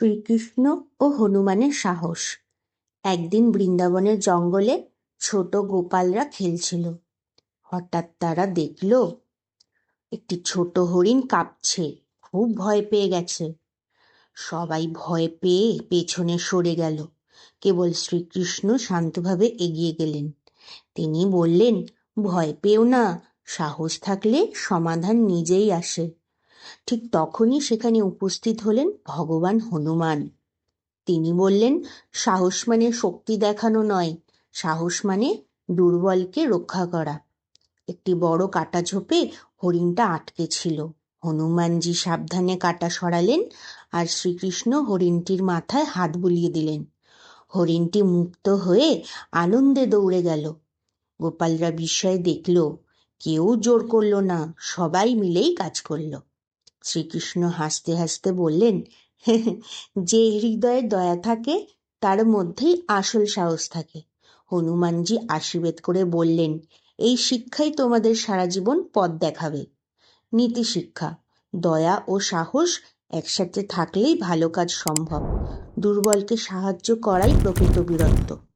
শ্রীকৃষ্ণ ও হনুমানের সাহস। একদিন বৃন্দাবনের জঙ্গলে ছোট গোপালরা খেলছিল। হঠাৎ তারা দেখল, একটি ছোট হরিণ কাঁপছে, খুব ভয় পেয়ে গেছে। সবাই ভয় পেয়ে পেছনে সরে গেল। কেবল শ্রীকৃষ্ণ শান্তভাবে এগিয়ে গেলেন। তিনি বললেন, ভয় পেও না, সাহস থাকলে সমাধান নিজেই আসে। ঠিক তখনই সেখানে উপস্থিত হলেন ভগবান হনুমান। তিনি বললেন, সাহস মানে শক্তি দেখানো নয়, সাহস মানে দুর্বলকে রক্ষা করা। একটি বড় কাটা ঝোপে হরিণটা আটকে ছিল। হনুমানজি সাবধানে কাটা সরালেন আর শ্রীকৃষ্ণ হরিণটির মাথায় হাত বুলিয়ে দিলেন। হরিণটি মুক্ত হয়ে আনন্দে দৌড়ে গেল। গোপালরা বিস্ময়ে দেখল, কেউ জোর করল না, সবাই মিলেই কাজ করল। শ্রীকৃষ্ণ হাসতে হাসতে বললেন, যে হৃদয়ে দয়া থাকে, তার মধ্যেই আসল সাহস থাকে। হনুমানজি আশীর্বেদ করে বললেন, এই শিক্ষাই তোমাদের সারা জীবন পথ দেখাবে। নীতি শিক্ষা, দয়া ও সাহস একসাথে থাকলেই ভালো কাজ সম্ভব। দুর্বলকে সাহায্য করাই প্রকৃত বীরত্ব।